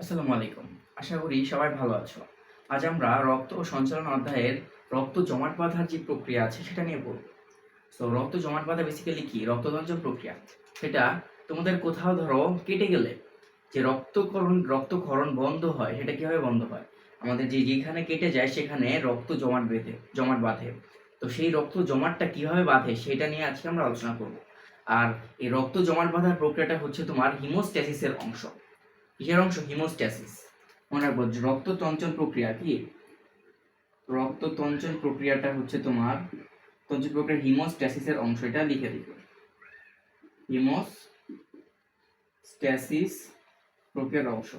আসসালামু আলাইকুম। আশা করি সবাই ভালো আছো। আজ আমরা রক্ত ও সঞ্চালন অধ্যায়ের রক্ত জমাট বাঁধার যে প্রক্রিয়া আছে সেটা নিয়ে পড়ব। সো রক্ত জমাট বাঁধা বেসিক্যালি কি? রক্তদঞ্চন প্রক্রিয়া। সেটা তোমাদের কোথাও ধরো কেটে গেলে যে রক্তকরণ, রক্তক্ষরণ বন্ধ হয়, সেটা কীভাবে বন্ধ হয়? আমাদের যে যেখানে কেটে যায় সেখানে রক্ত জমাট বেঁধে, জমাট বাঁধে। তো সেই রক্ত জমাটটা কীভাবে বাঁধে সেটা নিয়ে আজকে আমরা আলোচনা করব। আর এই রক্ত জমাট বাঁধার প্রক্রিয়াটা হচ্ছে তোমার হিমোস্ট্যাসিসের অংশ। কিসের অংশ হিমোস্ট্যাসিস। মনে রাখব রক্ত রক্ততঞ্চন প্রক্রিয়া কি? রক্ততঞ্চন প্রক্রিয়াটা হচ্ছে তোমার, তঞ্চন প্রক্রিয়া হিমোস্ট্যাসিসের অংশ, এটা লিখে দিবে। হিমোস্ট্যাসিস প্রক্রিয়ার অংশ।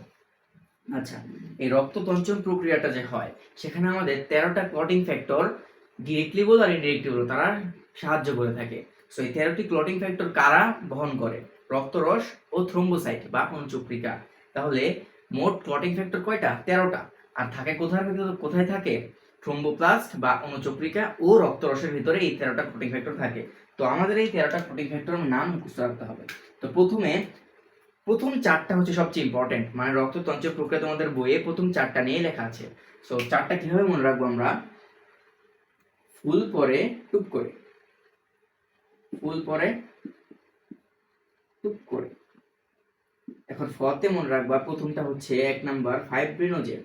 আচ্ছা এই রক্ততঞ্চন প্রক্রিয়াটা যে হয়, সেখানে আমাদের তেরোটা ক্লটিং ফ্যাক্টর ডিরেক্টলি বলো আর ইনডিরেক্টলি বলো, তারা সাহায্য করে থাকে। সো এই তেরোটি ক্লটিং ফ্যাক্টর কারা বহন করে? রক্তরস ও থ্রোম্বোসাইট বা অনুচক্রিকা তাহলে মোট ক্লটিং ফ্যাক্টর কয়টা? তেরোটা। আর থাকে কোথায় কোথায় থাকে? থ্রোম্বোপ্লাস্ট বা অনুচক্রিকা ও রক্তরসের ভিতরে এই তেরোটা ক্লটিং ফ্যাক্টর থাকে। তো আমাদের এই তেরোটা ক্লটিং ফ্যাক্টরের নাম মুখস্থ রাখতে হবে। তো প্রথমে, প্রথম চারটা হচ্ছে সবচেয়ে ইম্পর্টেন্ট মানে রক্ততন্ত্র প্রক্রিয়া তোমাদের বইয়ে প্রথম চারটা নিয়ে লেখা আছে। সো চারটা কীভাবে মনে রাখব আমরা? ফুল পরে টুপ করে। ফুল পরে টুপ করে। এখন ফতে মনে রাখবা, প্রথমটা হচ্ছে এক নাম্বার ফাইব্রিনোজেন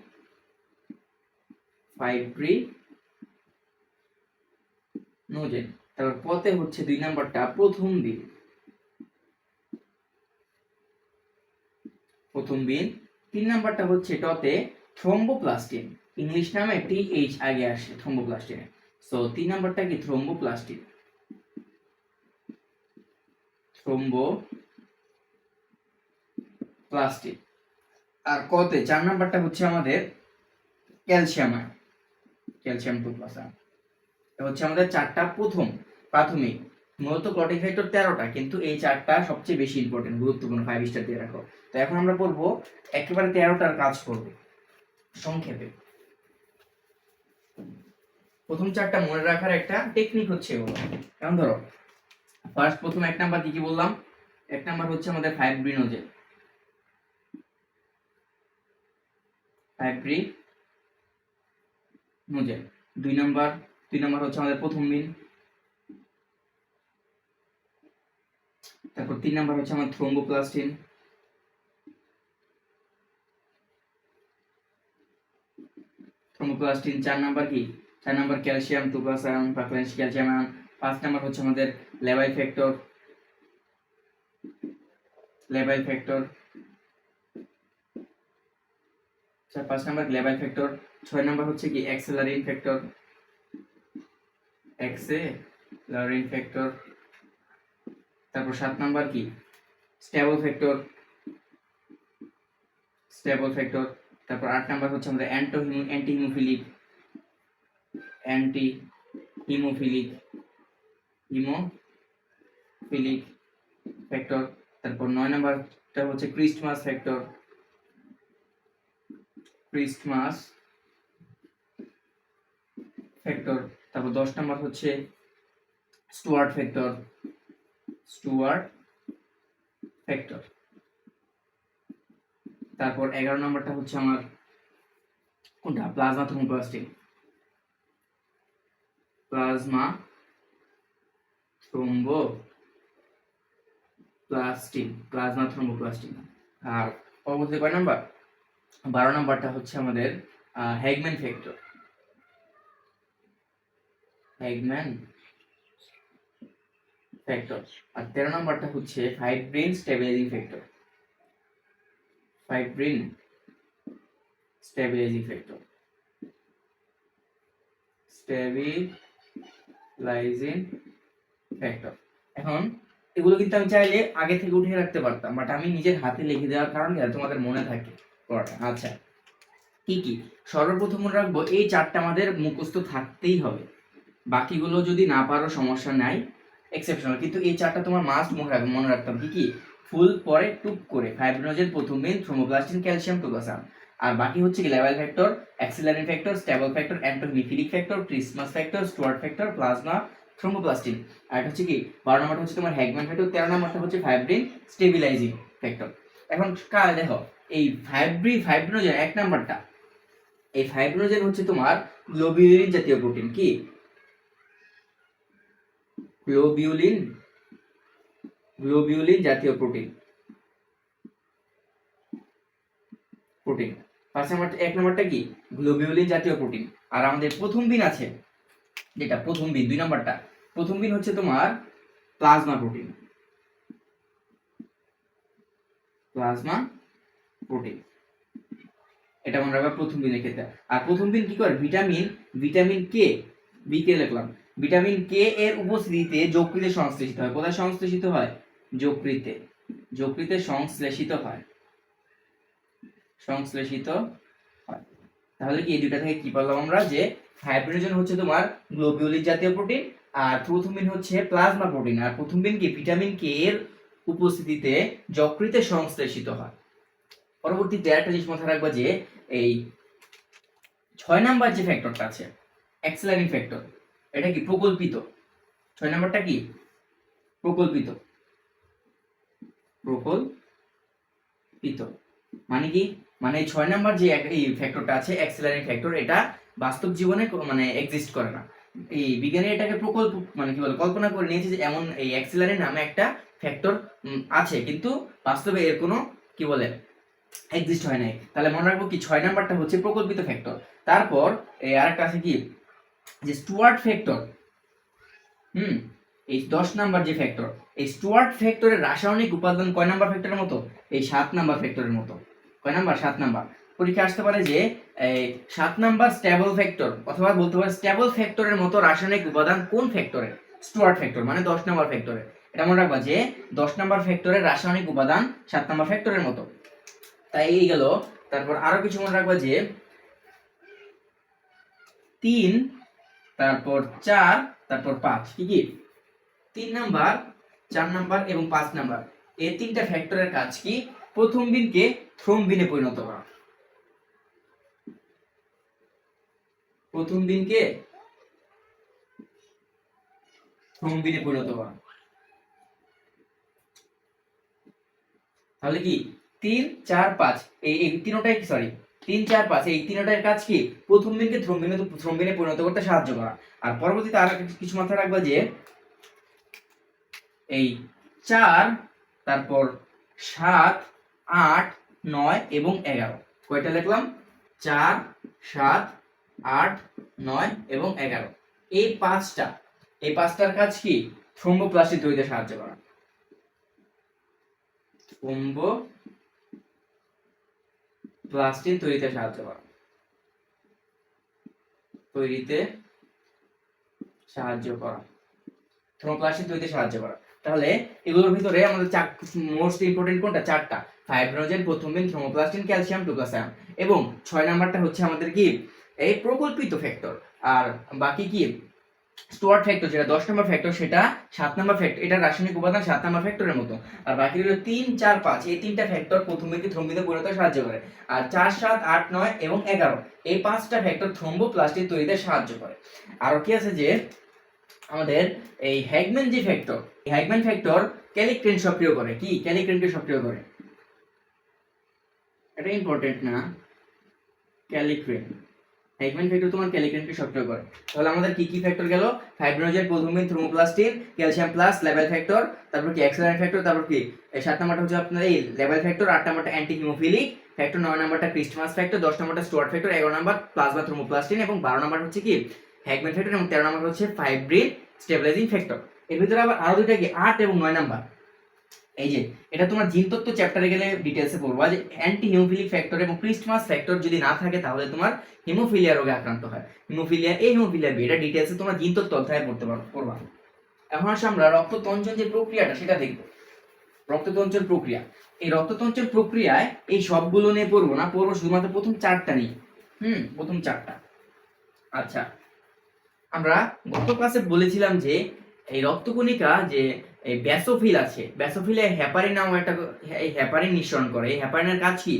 ফাইব্রিনোজেন তারপর পতে হচ্ছে দুই নাম্বারটা প্রথম দিন প্রথম দিন তিন নাম্বারটা হচ্ছে টতে থ্রোম্বোপ্লাস্টিন ইংলিশ নামে টি এইচ আগে আসে থ্রোম্বোপ্লাস্টিনে সো তিন নাম্বারটা কি থ্রোম্বোপ্লাস্টিন থ্রোম্বো প্লাস্টিক আর কতে, চার নাম্বারটা হচ্ছে আমাদের calcium ion calcium two plus ion হচ্ছে আমাদের চারটা প্রথম, প্রাথমিক। মূলত ক্লটিং ফ্যাক্টর তেরোটা, কিন্তু এই চারটা সবচেয়ে বেশি ইম্পর্টেন্ট গুরুত্বপূর্ণ ফাইভ স্টার দিয়ে রাখো। তো এখন আমরা পড়ব একেবারে তেরোটার কাজ করব, সংক্ষেপে। প্রথম চারটা মনে রাখার একটা টেকনিক হচ্ছে এগুলো। কেমন ধরো ফার্স্ট প্রথম এক নাম্বার কি কি বললাম? এক নাম্বার হচ্ছে আমাদের ফাইব্রিনোজেন ফাইব্রিনোজেন দুই নাম্বার দুই নাম্বার হচ্ছে আমাদের প্রথম মিন তারপর তিন নাম্বার হচ্ছে আমার থ্রোম্বোপ্লাস্টিন থ্রোম্বোপ্লাস্টিন চার নাম্বার কি? চার number calcium two plus ion বা ক্যালসিয়াম আয়ন পাঁচ নাম্বার হচ্ছে আমাদের লেবাইল ফ্যাক্টর লেবাইল ফ্যাক্টর আচ্ছা পাঁচ নাম্বার লেবাইল ফ্যাক্টর ছয় নাম্বার হচ্ছে কি এক্সেলারিন ফ্যাক্টর এক্সেলারিন ফ্যাক্টর তারপর সাত নাম্বার কি? স্টেবল ফ্যাক্টর স্টেবল ফ্যাক্টর তারপর আট নাম্বার হচ্ছে আমাদের অ্যান্টো anti haemophilic anti haemophilic haemophilic factor তারপর নয় নাম্বারটা হচ্ছে ক্রিস্টমাস ফ্যাক্টর ক্রিস্টমাস ফ্যাক্টর তারপর দশ নাম্বার হচ্ছে স্টুয়ার্ট ফ্যাক্টর স্টুয়ার্ট ফ্যাক্টর তারপর এগারো নম্বরটা হচ্ছে আমার কোনটা? Plasma thromboplastin plasma thromboplastin plasma thromboplastin আর পরবর্তী কয় নাম্বার? বারো নাম্বারটা হচ্ছে আমাদের হ্যাগম্যান ফ্যাক্টর হ্যাগম্যান ফ্যাক্টর আর তেরো নাম্বারটা হচ্ছে fibrin stabilising factor fibrin stabilising factor stabilising factor এখন, এগুলো কিন্তু আমি চাইলে আগে থেকে উঠিয়ে রাখতে পারতাম বাট আমি নিজের হাতে লিখে দেওয়ার কারণে তোমাদের মনে থাকে। আচ্ছা কি কি? সর্বপ্রথম রাখব, এই চারটা আমাদের মুখস্থ থাকতেই হবে। বাকিগুলো যদি না পারো, সমস্যা নাই। এক্সেপশনাল কিন্তু এই চারটা তোমার মাস্ট মনে রাখ, মনে রাখতাম। কি কি? ফুল পরে টুক করে ফাইব্রিনোজেন প্রথম মেন থ্রোমোপ্লাস্টিন ক্যালসিয়াম টুকাসাম আর বাকি হচ্ছে কি level factor accelerin factor stable factor antihaemophilic factor Christmas factor Stuart factor plasma thromboplastin আর হচ্ছে কি, বারো নম্বরটা হচ্ছে তোমার হ্যাগম্যান ফ্যাক্টর তেরো নম্বরটা হচ্ছে ফাইব্রিন স্টেবিলাইজিং ফ্যাক্টর এখন কার দেখো, এই ফাইব্রি ফাইব্রিনোজেন এক নাম্বারটা। এই ফাইব্রিনোজেন হচ্ছে তোমার গ্লোবিউলিন জাতীয় প্রোটিন কি? গ্লোবিউলিন গ্লোবিউলিন জাতীয় প্রোটিন প্রোটিন পাঁচ নাম্বার, এক নাম্বারটা কি? গ্লোবিউলিন জাতীয় প্রোটিন আর আমাদের প্রথম বিন আছে, যেটা প্রথম বিন, দুই নাম্বারটা। প্রথম বিন হচ্ছে তোমার প্লাজমা প্রোটিন প্লাজমা প্রোটিন এটা মনে রাখবা প্রথম বিনের ক্ষেত্রে। আর প্রথম বিন কি করে? Vitamin vitamin K B K লিখলাম। ভিটামিন কে এর উপস্থিতিতে যকৃতে সংশ্লেষিত হয়। কোথায় সংশ্লেষিত হয়? যকৃতে। যকৃতে সংশ্লেষিত হয়। সংশ্লেষিত হয়। তাহলে কি এই দুইটা থেকে কি বললাম আমরা? যে হাইড্রোজেন হচ্ছে তোমার গ্লোবিউলিন জাতীয় প্রোটিন আর প্রথমিন হচ্ছে প্লাজমা প্রোটিন আর প্রথমিন কি? ভিটামিন কে এর উপস্থিতিতে যকৃতে সংশ্লেষিত হয়। পরবর্তীতে একটা জিনিস মাথায় রাখবা যে এই ছয় নাম্বার যে ফ্যাক্টরটা আছে অ্যাক্সিলারিং ফ্যাক্টর এটা কি প্রকল্পিত? ছয় নাম্বারটা কি? প্রকল্পিত। প্রকল্পিত। মানে কি? মানে ছয় নাম্বার যে এই ফ্যাক্টরটা আছে অ্যাক্সেলারিং ফ্যাক্টর এটা বাস্তব জীবনে মানে এক্সিস্ট করে না। এই বিজ্ঞানী এটাকে প্রকল্প মানে কি বলে, কল্পনা করে নিয়েছে যে এমন এই অ্যাক্সিলারি নামে একটা ফ্যাক্টর আছে। কিন্তু বাস্তবে এর কোনো, কি বলে এক্সিস্ট হয় নাই। তাহলে মনে রাখব কি, ছয় নাম্বারটা হচ্ছে প্রকল্পিত ফ্যাক্টর তারপর আরেকটা আছে কি, যে স্টুয়ার্ট ফ্যাক্টর হুম, এই দশ নাম্বার যে ফ্যাক্টর এই স্টুয়ার্ট ফ্যাক্টরের রাসায়নিক উপাদান কয় নাম্বার ফ্যাক্টরের মতো? এই সাত নাম্বার ফ্যাক্টরের মতো। কয় নাম্বার? সাত নাম্বার। পরীক্ষা আসতে পারে যে সাত নাম্বার স্ট্যাবল ফ্যাক্টর অথবা বলতে পারে স্ট্যাবল ফ্যাক্টরের মতো রাসায়নিক উপাদান কোন ফ্যাক্টরে স্টুয়ার্ট ফ্যাক্টর মানে দশ নাম্বার ফ্যাক্টরে এটা মনে রাখবা যে দশ নাম্বার ফ্যাক্টরের রাসায়নিক উপাদান সাত নাম্বার ফ্যাক্টরের মতো। তাই এই গেল। তারপর আরও কিছু মনে রাখবা যে তিন, তারপর চার, তারপর পাঁচ। কি কি? তিন নাম্বার, চার নাম্বার এবং পাঁচ নাম্বার। এই তিনটা ফ্যাক্টরের কাজ কি? প্রথম বিনকে থ্রোম্বিনে পরিণত করা। প্রথম দিনকে থ্রোম্বিনে পরিণত করা। তাহলে কি? তিন, চার, পাঁচ। এই এই তিনটাই সরি তিন, চার, পাঁচ। এই তিনটার কাজ কি? প্রথম দিনকে থ্রোম্বিনে থ্রোম্বিনে পরিণত করতে সাহায্য করা। আর পরবর্তীতে আর কিছু মাথায় রাখবা যে, এই চার, তারপর সাত, আট, নয় এবং এগারো। কয়টা লিখলাম? চার, সাত, আট, নয় এবং এগারো। এই পাঁচটা এই পাঁচটার কাজ কি? থ্রোম্বোপ্লাস্টি তৈরিতে সাহায্য করা। থ্রোম্ব প্লাস্টিক তৈরিতে সাহায্য করা। তৈরিতে সাহায্য করা। থ্রোম্বোপ্লাস্টিক তৈরিতে সাহায্য করা। তাহলে এগুলোর ভিতরে আমাদের চার মোস্ট ইম্পর্টেন্ট কোনটা? চারটা। ফাইব্রোজেন প্রথমিন থ্রোমোপ্লাস্টিন ক্যালসিয়াম টুকাসাম এবং ছয় নাম্বারটা হচ্ছে আমাদের কি? এই প্রকল্পিত ফ্যাক্টর আর বাকি কি? স্টোয়ার ফ্যাক্টর যেটা, দশ নম্বর ফ্যাক্টর সেটা, সাত নম্বর ফ্যাক্টর এটা রাসায়নিক উপাদান সাত নম্বর ফ্যাক্টরের মতো। আর বাকি হলো তিন, চার, পাঁচ, এই তিনটা ফ্যাক্টর প্রথমিকে থ্রম্বিতে পরিণত সাহায্য করে। আর চার, সাত, আট, নয় এবং এগারো, এই পাঁচটা ফ্যাক্টর থ্রম্বোপ্লাস্টিক তৈরিতে সাহায্য করে। আর কি আছে যে, আমাদের এই হ্যাগম্যান যে ফ্যাক্টর এই হ্যাগম্যান ফ্যাক্টর ক্যালিক্রেন সক্রিয় করে। কি? ক্যালিক্রেনকে সক্রিয় করে? এটা ইম্পর্টেন্ট না। ক্যালিক্রেন। হ্যাগম্যান ফ্যাক্টর তোমার ক্যালিক্রেনকে সক্রিয় করে। তাহলে আমাদের কি কি ফ্যাক্টর গেল? Fibrinogen prothrombin thromboplastin calcium plus level factor তারপর কি অ্যাক্সিলারেন্ট ফ্যাক্টর তারপর কি? সাত নাম্বারটা হচ্ছে আপনার এই লেভেল ফ্যাক্টর আট নাম্বারটা অ্যান্টি হিমোফিলিক ফ্যাক্টর নয় নাম্বারটা ক্রিস্টমাস ফ্যাক্টর দশ নাম্বারটা স্টোয়ার ফ্যাক্টর এগারো নাম্বার প্লাজমা থ্রোমোপ্লাস্টিন এবং বারো নাম্বার হচ্ছে কি? হ্যাগম্যান ফ্যাক্টর এবং তেরো নাম্বার হচ্ছে ফাইব্রিন স্টেবিলাইজিং ফ্যাক্টর এর ভিতরে আবার আরও দুইটা কি? আট এবং নয় নাম্বার। এই যে, এটা তোমার জিনতত্ত্ব চ্যাপ্টারে গেলে ডিটেলসে পড়বা। যে অ্যান্টি হিমোফিলিক ফ্যাক্টর এবং ক্রিস্টমাস ফ্যাক্টর যদি না থাকে, তাহলে তোমার হিমোফিলিয়া রোগে আক্রান্ত হয়। হিমোফিলিয়া এই হিমোফিলিয়া বি এটা ডিটেলসে তোমার জিনতত্ত্ব অধ্যায়ে পড়তে পারো এখন আসলে আমরা রক্ততঞ্চন যে প্রক্রিয়াটা, সেটা দেখব। রক্ততঞ্চন প্রক্রিয়া। এই রক্ততঞ্চন প্রক্রিয়ায় এই সবগুলো নিয়ে পড়ব না, পড়ব শুধুমাত্র প্রথম চারটা নিয়ে। হুম, প্রথম চারটা। আচ্ছা আমরা গত ক্লাসে বলেছিলাম যে এই রক্তকণিকা যে এই ব্যাসোফিল আছে ব্যাসোফিলে হ্যাপারিন নামক একটা এই হ্যাপারিন নিঃসরণ করে। এই হ্যাপারিনের কাজ কি?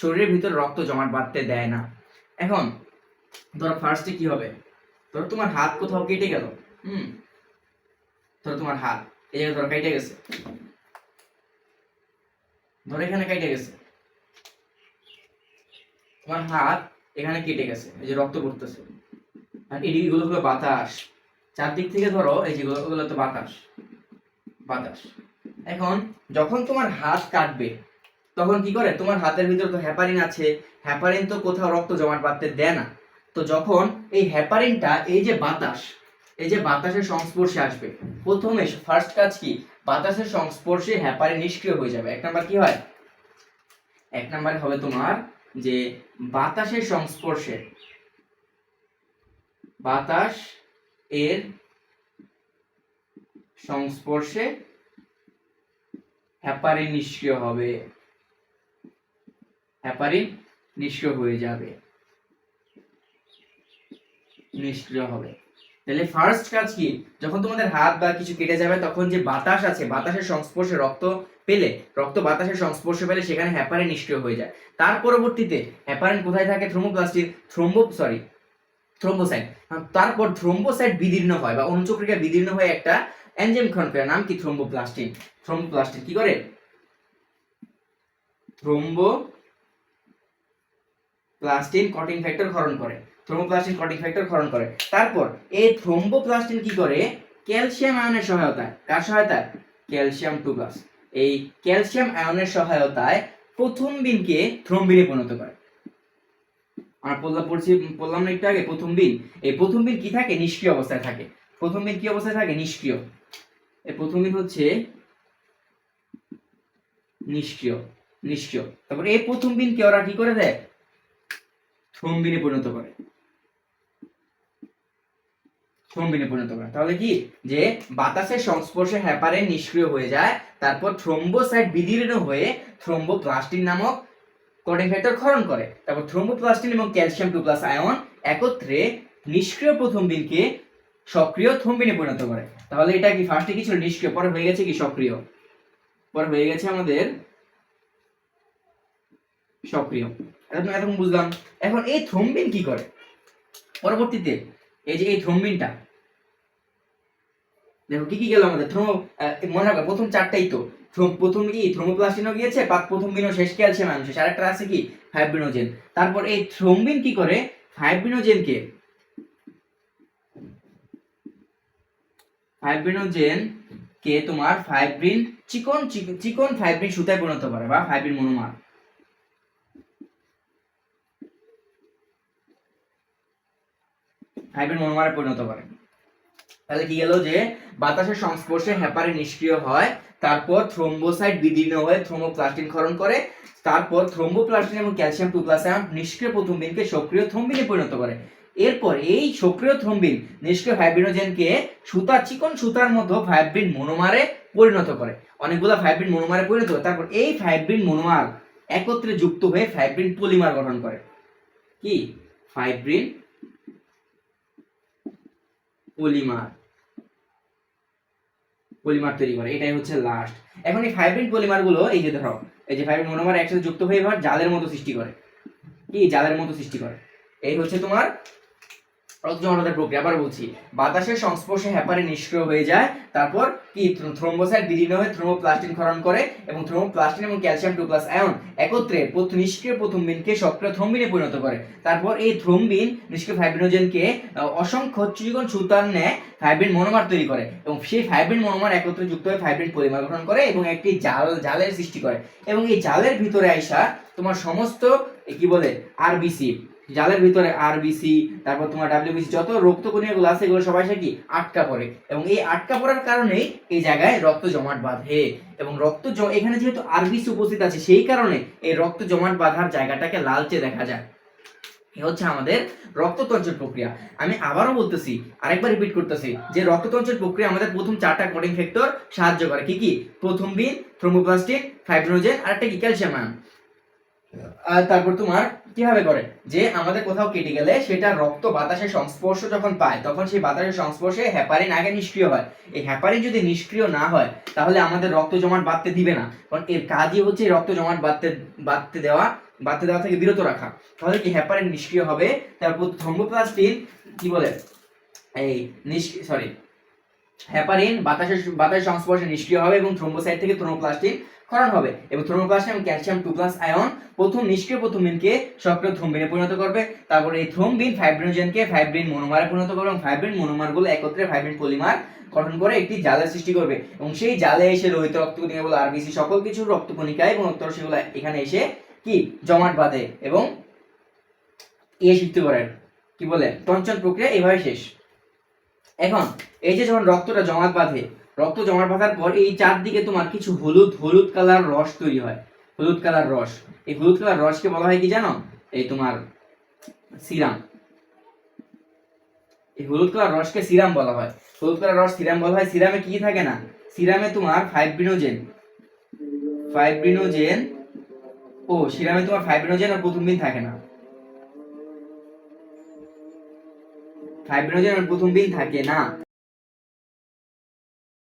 শরীরের ভিতর রক্ত জমাট বাঁধতে দেয় না। এখন, ধরো ফার্স্টে কি হবে? ধরো তোমার হাত কোথাও কেটে গেল। হুম? ধরো তোমার হাত, এই জায়গায় ধরো কেটে গেছে। ধরো এখানে কেটে গেছে। তোমার হাত এখানে কেটে গেছে, এই যে রক্ত পড়তেছে। আর এদিকে হলো বাতাস। চারদিক থেকে ধরো এই যে ওগুলো তো বাতাস। বাতাস। এখন যখন তোমার হাত কাটবে, তখন কি করে? তোমার হাতের ভিতরে তো হ্যাপারিন আছে। হ্যাপারিন তো কোথাও রক্ত জমাট বাঁধতে দেয় না। তো যখন এই হ্যাপারিনটা এই যে বাতাস, এই যে বাতাসের সংস্পর্শে আসবে, প্রথমে ফার্স্ট কাজ কি? বাতাসের সংস্পর্শে হ্যাপারিন নিষ্ক্রিয় হয়ে যাবে। এক নাম্বার কি হয়? এক নাম্বার হবে তোমার যে বাতাসের সংস্পর্শে। বাতাস এর সংস্পর্শে হ্যাপারিন নিষ্ক্রিয় হবে। হ্যাপারিন নিষ্ক্রিয় হয়ে যাবে। নিষ্ক্রিয় হবে। তাহলে ফার্স্ট কাজ কি? যখন তোমাদের হাত বা কিছু কেটে যাবে, তখন যে বাতাস আছে, বাতাসের সংস্পর্শে রক্ত পেলে, রক্ত বাতাসের সংস্পর্শে পেলে সেখানে হ্যাপারিন নিষ্ক্রিয় হয়ে যায়। তার পরবর্তীতে হ্যাপারিন কোথায় থাকে? থ্রোমোপ্লাস্টিক থ্রোম্বো সরি থ্রোম্বোসাইট তারপর থ্রোম্বোসাইট বিদীর্ণ হয় বা অনুচক্রিকা বিদীর্ণ হয়ে একটা করে, নাম কি? থ্রোম্বোপ্লাস্টিন থ্রোম্বোপ্লাস্টিন কি করে? থ্রোম্বো প্লাস্টিন কটিং ফ্যাক্টর ক্ষরণ করে। কটিং ফ্যাক্টর ক্ষরণ করে। তারপর এই থ্রোম্বোপ্লাস্টিন কি করে? ক্যালসিয়াম আয়নের সহায়তায়। কার সহায়তায়? ক্যালসিয়াম টু প্লাস এই ক্যালসিয়াম আয়নের সহায়তায় প্রথম বিনকে থ্রোম্বিনে পরিণত করে। আর পড়লাম পড়ছি বললাম না একটু আগে, প্রথম বিন এই প্রথম বিন কি থাকে? নিষ্ক্রিয় অবস্থায় থাকে। প্রথম বিন কি অবস্থায় থাকে? নিষ্ক্রিয়। এই প্রথম বিন হচ্ছে নিষ্ক্রিয়। নিষ্ক্রিয়। তারপর এই প্রথম বিনকে ওরা কি করে দেয়? থ্রোম্বিনে পরিণত করে। থ্রোম্বিনে পরিণত করে। তাহলে কি? যে বাতাসের সংস্পর্শে হ্যাপারিন নিষ্ক্রিয় হয়ে যায়, তারপর থ্রোম্বোসাইট বিদীর্ণ হয়ে থ্রোম্বোপ্লাস্টিন নামক কোডিং ফ্যাক্টর ক্ষরণ করে। তারপর থ্রোম্বোপ্লাস্টিন এবং ক্যালসিয়াম টু প্লাস আয়ন একত্রে নিষ্ক্রিয় প্রথম বিনকে সক্রিয় থ্রোম্বিনে পরিণত করে। তাহলে এটা কি ফার্স্টে কি ছিল? নিষ্ক্রিয়, পরে হয়ে গেছে কি? সক্রিয়। পরে হয়ে গেছে আমাদের সক্রিয়। এতক্ষণ বুঝলাম। এখন এই থ্রোম্বিন কি করে? পরবর্তীতে এই যে এই থ্রোম্বিনটা দেখো, কি কি গেল আমাদের? থ্রোমো মনে রাখবে, প্রথম চারটাই তো। প্রথম কি? থ্রোমোপ্লাস্টিনও গিয়েছে পাত প্রথম বিনও শেষ আয়ন শেষ আরেকটা আছে কি? ফাইব্রিনোজেন তারপর এই থ্রোম্বিন কি করে? ফাইব্রিনোজেনকে ফাইব্রিনোজেন কে তোমার ফাইব্রিন চিকন চিকন ফাইব্রিন সুতায় পরিণত করে, বা ফাইব্রিন মনোমার। ফাইব্রিন মনোমারে পরিণত করে। তাহলে কি গেল যে, বাতাসের সংস্পর্শে হ্যাপারিন নিষ্ক্রিয় হয়, তারপর থ্রোম্বোসাইট বিদীর্ণ হয়ে থ্রোমোপ্লাস্টিন ক্ষরণ করে, তারপর থ্রোম্বোপ্লাস্টিন এবং ক্যালসিয়াম টু প্লাস নিষ্ক্রিয় প্রথমবিনকে সক্রিয় থ্রোম্বিনে পরিণত করে। এরপর এই সক্রিয় থ্রোম্বিন নিষ্ক্রিয় ফাইব্রিনোজেনকে সুতা, চিকন সুতার মতো ফাইব্রিন মনোমারে পরিণত করে। অনেকগুলো ফাইব্রিন মনোমারে পরিণত করে, তারপর এই ফাইব্রিন মনোমার একত্রে যুক্ত হয়ে ফাইব্রিন পলিমার গঠন করে। কি? ফাইব্রিন পলিমার পলিমার তৈরি করে, এটাই হচ্ছে লাস্ট এখন এই ফাইব্রিন পলিমারগুলো এই যে ধরো এই যে ফাইব্রিন মনোমার একসাথে যুক্ত হয়ে এবার জালের মতো সৃষ্টি করে। কি? জালের মতো সৃষ্টি করে। এই হচ্ছে তোমার রক্তজমাটার প্রক্রিয়া। আবার বলছি, বাতাসের সংস্পর্শে হ্যাপারে নিষ্ক্রিয় হয়ে যায়, তারপর কি? থ্রোম্বোসাইট বিলীন হয়ে থ্রোমোপ্লাস্টিন ক্ষরণ করে এবং থ্রোমোপ্লাস্টিন এবং ক্যালসিয়াম টু প্লাস আয়ন একত্রে নিষ্ক্রিয় প্রথম বিনকে সক্রিয় থ্রোম্বিনে পরিণত করে। তারপর এই থ্রোম্বিন নিষ্ক্রিয় ফাইব্রিনোজেনকে অসংখ্য চিকন সুতার ন্যায় ফাইব্রিন মনোমার তৈরি করে এবং সেই ফাইব্রিন মনোমার একত্রে যুক্ত হয়ে ফাইব্রিন পলিমার গঠন করে এবং একটি জাল, জালের সৃষ্টি করে। এবং এই জালের ভিতরে আইসা তোমার সমস্ত কি বলে আরবিসি জালের ভিতরে আরবিসি তারপর তোমার ডাব্লিউবিসি যত রক্তকণিকাগুলো আছে, এগুলো সবাই সে কি? আটকা পড়ে। এবং এই আটকা পড়ার কারণেই এই জায়গায় রক্ত জমাট বাঁধে। এবং রক্ত এখানে যেহেতু আরবিসি উপস্থিত আছে, সেই কারণে এই রক্ত জমাট বাঁধার জায়গাটাকে লালচে দেখা যায়। এ হচ্ছে আমাদের রক্ততঞ্চল প্রক্রিয়া। আমি আবারও বলতেছি, আরেকবার রিপিট করতেছি, যে রক্ততঞ্চল প্রক্রিয়া আমাদের প্রথম চারটা কোডিং ফ্যাক্টর সাহায্য করে। কি কি? প্রথম বিন থ্রোমোপ্লাস্টিন ফাইব্রিনোজেন আর একটা কি? ক্যালসিয়াম আয়ন আর তারপর তোমার কীভাবে করে? যে আমাদের কোথাও কেটে গেলে সেটা রক্ত বাতাসের সংস্পর্শ যখন পায়, তখন সেই বাতাসের সংস্পর্শে হ্যাপারিন আগে নিষ্ক্রিয় হয়। এই হ্যাপারিন যদি নিষ্ক্রিয় না হয়, তাহলে আমাদের রক্ত জমাট বাঁধতে দিবে না। কারণ এর কাজই হচ্ছে রক্ত জমাট বাঁধতে বাঁধতে দেওয়া বাঁধতে দেওয়া থেকে বিরত রাখা। তাহলে কি হ্যাপারিন নিষ্ক্রিয় হবে? তারপর থ্রম্বোপ্লাস্টিন কি বলে? এই নিষ্ক্রিয় সরি হেপারিন বাতাসের বাতাসের সংস্পর্শে নিষ্ক্রিয় হবে এবং থ্রোম্বোসাইট থেকে থ্রোমোপ্লাস্টিন ক্ষরণ হবে। এবং থ্রোমোপ্লাস্টিন এবং ক্যালসিয়াম টু প্লাস আয়ন প্রথম নিষ্ক্রিয় প্রথমিনকে সক্রিয় থ্রোম্বিনে পরিণত করবে। তারপরে এই থ্রোম্বিন ফাইব্রিনোজেনকে ফাইব্রিন মনোমারে পরিণত করবে এবং ফাইব্রিন মনোমারগুলো একত্রে ফাইব্রিন পলিমার গঠন করে একটি জালের সৃষ্টি করবে। এবং সেই জালে এসে লোহিত রক্তকণিকা বলে, আরবিসি সকল কিছু রক্তকণিকা এবং উত্তর রক্তরসিগুলো এখানে এসে কি? জমাট বাঁধে এবং ইয়ে সৃষ্টি করে। কি বলে? টঞ্চন প্রক্রিয়া এইভাবে শেষ। এখন, এই যে যখন রক্তটা জমাট বাঁধে, রক্ত জমাট বাঁধার পর এই চারদিকে তোমার কিছু হলুদ হলুদ কালার রস তৈরি হয়। হলুদ কালার রস। এই হলুদ কালার রসকে বলা হয় কি জানো? এই তোমার সিরাম। এই হলুদ কালার রসকে সিরাম বলা হয়। হলুদ কালার রস সিরাম বলা হয়। সিরামে কি থাকে না? সিরামে তোমার ফাইব্রিনোজেন ফাইব্রিনোজেন ও, সিরামে তোমার ফাইব্রিনোজেন আর প্রথম দিন থাকে না। ফাইব্রিনোজেন আর প্রথম দিন থাকে না?